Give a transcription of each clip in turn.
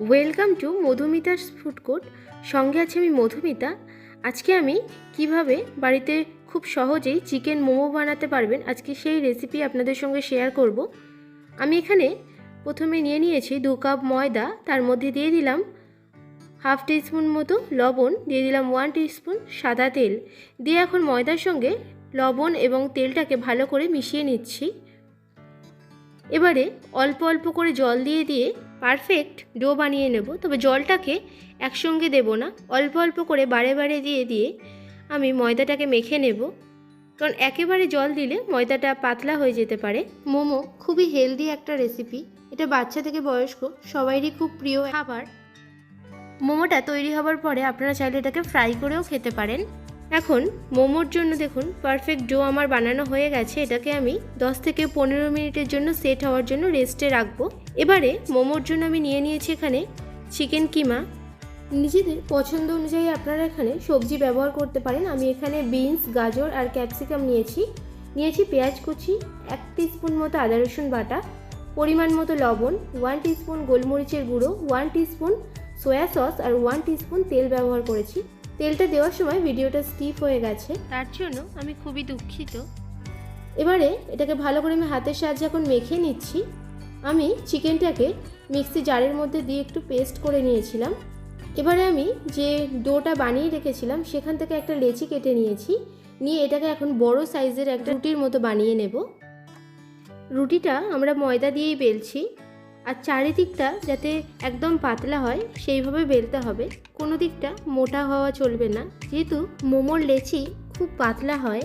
Welcome to মধুমিতার food court. সঙ্গে আছে আমি মধুমিতা। আজকে আমি কীভাবে বাড়িতে খুব সহজেই চিকেন মোমো বানাতে পারবেন, আজকে সেই রেসিপি আপনাদের সঙ্গে শেয়ার করব। আমি এখানে প্রথমে নিয়ে নিয়েছি দু কাপ ময়দা, তার মধ্যে দিয়ে দিলাম হাফ টিস্পুন মতো লবণ, দিয়ে দিলাম ওয়ান টিস্পুন সাদা তেল। দিয়ে এখন ময়দার সঙ্গে লবণ এবং তেলটাকে ভালো করে মিশিয়ে নিচ্ছি। এবারে অল্প অল্প করে জল দিয়ে দিয়ে পারফেক্ট ডো বানিয়ে নেব। তবে জলটাকে একসঙ্গে দেব না, অল্প অল্প করে বারে বারে দিয়ে দিয়ে আমি ময়দাটাকে মেখে নেব। কারণ একেবারে জল দিলে ময়দাটা পাতলা হয়ে যেতে পারে। মোমো খুবই হেলদি একটা রেসিপি এটা বাচ্চা থেকে বয়স্ক সবাইরই খুব প্রিয় খাবার। মোমোটা তৈরি হবার পরে আপনারা চাইলে এটাকে ফ্রাই করেও খেতে পারেন। এখন মোমোর জন্য দেখুন পারফেক্ট ডো আমার বানানো হয়ে গেছে, এটাকে আমি 10 থেকে পনেরো মিনিটের জন্য সেট হওয়ার জন্য রেস্টে রাখব। এবারে মোমোর জন্য আমি নিয়ে নিয়েছি এখানে চিকেন কিমা। নিজেদের পছন্দ অনুযায়ী আপনারা এখানে সবজি ব্যবহার করতে পারেন। আমি এখানে বিনস গাজর আর ক্যাপসিকাম নিয়েছি। নিয়েছি পেঁয়াজ কুচি, এক স্পুন মতো আদা রসুন বাটা, পরিমাণ মতো লবণ ওয়ান টিস্পুন গোলমরিচের গুঁড়ো ওয়ান টিস্পুন সয়া সস আর ওয়ান টিস্পুন তেল ব্যবহার করেছি। তেলটা দেওয়ার সময় ভিডিওটা স্টিপ হয়ে গেছে। তার জন্য আমি খুবই দুঃখিত। এবারে এটাকে ভালো করে আমি হাতের সাহায্যে এখন মেখে নিচ্ছি। আমি চিকেনটাকে মিক্সি জারের মধ্যে দিয়ে একটু পেস্ট করে নিয়েছিলাম। এবারে আমি যে ডোটা বানিয়ে রেখেছিলাম সেখান থেকে একটা লেচি কেটে নিয়েছি। নিয়ে এটাকে এখন বড় সাইজের একটা রুটির মতো বানিয়ে নেব। রুটিটা আমরা ময়দা দিয়েই বেলছি। আর চারিদিকটা যাতে একদম পাতলা হয়, সেইভাবে বেলতে হবে। কোনো দিকটা মোটা হওয়া চলবে না। যেহেতু মোমোর লেচি খুব পাতলা হয়,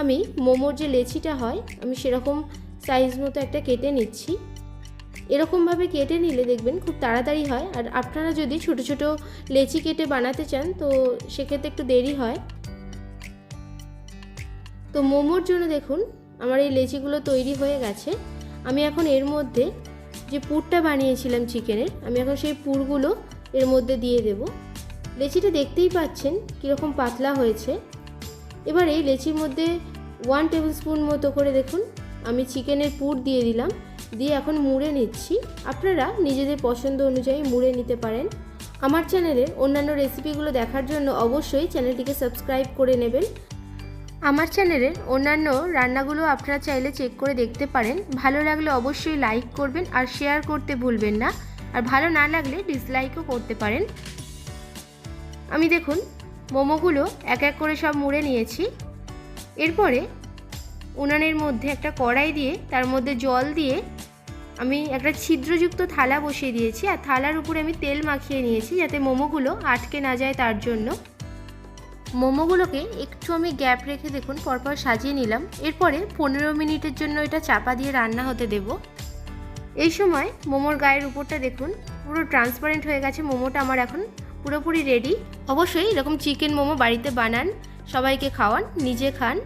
আমি মোমোর যে লেচিটা হয়, আমি সেরকম সাইজ মতো একটা কেটে নিচ্ছি। এরকমভাবে কেটে নিলে দেখবেন খুব তাড়াতাড়ি হয়। আর আপনারা যদি ছোট ছোট লেচি কেটে বানাতে চান, তো সেক্ষেত্রে একটু দেরি হয়। তো মোমোর জন্য দেখুন, আমার এই লেচিগুলো তৈরি হয়ে গেছে। আমি এখন এর মধ্যে যে পুরটা বানিয়েছিলাম চিকেনের, আমি এখন সেই পুরগুলো এর মধ্যে দিয়ে দেব। লেচিটা দেখতেই পাচ্ছেন কীরকম পাতলা হয়েছে। এবার এই লেচির মধ্যে ওয়ান টেবিল স্পুন মতো করে দেখুন, আমি চিকেনের পুর দিয়ে দিলাম, দিয়ে এখন মুড়ে নিচ্ছি। আপনারা নিজেদের পছন্দ অনুযায়ী মুড়ে নিতে পারেন। আমার চ্যানেলের অন্যান্য রেসিপিগুলো দেখার জন্য অবশ্যই চ্যানেলটিকে সাবস্ক্রাইব করে নেবেন। আমার চ্যানেলের অন্যান্য রান্নাগুলো আপনারা চাইলে চেক করে দেখতে পারেন। ভালো লাগলে অবশ্যই লাইক করবেন আর শেয়ার করতে ভুলবেন না। আর ভালো না লাগলে ডিসলাইকও করতে পারেন। আমি দেখুন, মোমোগুলো এক এক করে সব মুড়ে নিয়েছি। এরপরে উনানের মধ্যে একটা কড়াই দিয়ে, তার মধ্যে জল দিয়ে আমি একটা ছিদ্রযুক্ত থালা বসিয়ে দিয়েছি। আর থালার উপরে আমি তেল মাখিয়ে নিয়েছি যাতে মোমোগুলো আটকে না যায় তার জন্য। মোমোগুলোকে একটু আমি গ্যাপ রেখে দেখুন, পরপর সাজিয়ে নিলাম। এরপরে পনেরো মিনিটের জন্য এটা চাপা দিয়ে রান্না হতে দেব। এই সময় মোমোর গায়ের উপরটা দেখুন, পুরো ট্রান্সপারেন্ট হয়ে গেছে। মোমোটা আমার এখন পুরোপুরি রেডি অবশ্যই এরকম চিকেন মোমো বাড়িতে বানান, সবাইকে খাওয়ান, নিজে খান।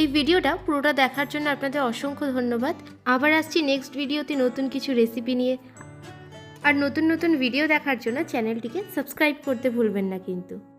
এই ভিডিওটা পুরোটা দেখার জন্য আপনাদের অসংখ্য ধন্যবাদ। আবার আসছি নেক্সট ভিডিওতে নতুন কিছু রেসিপি নিয়ে। আর নতুন নতুন ভিডিও দেখার জন্য চ্যানেলটিকে সাবস্ক্রাইব করতে ভুলবেন না কিন্তু।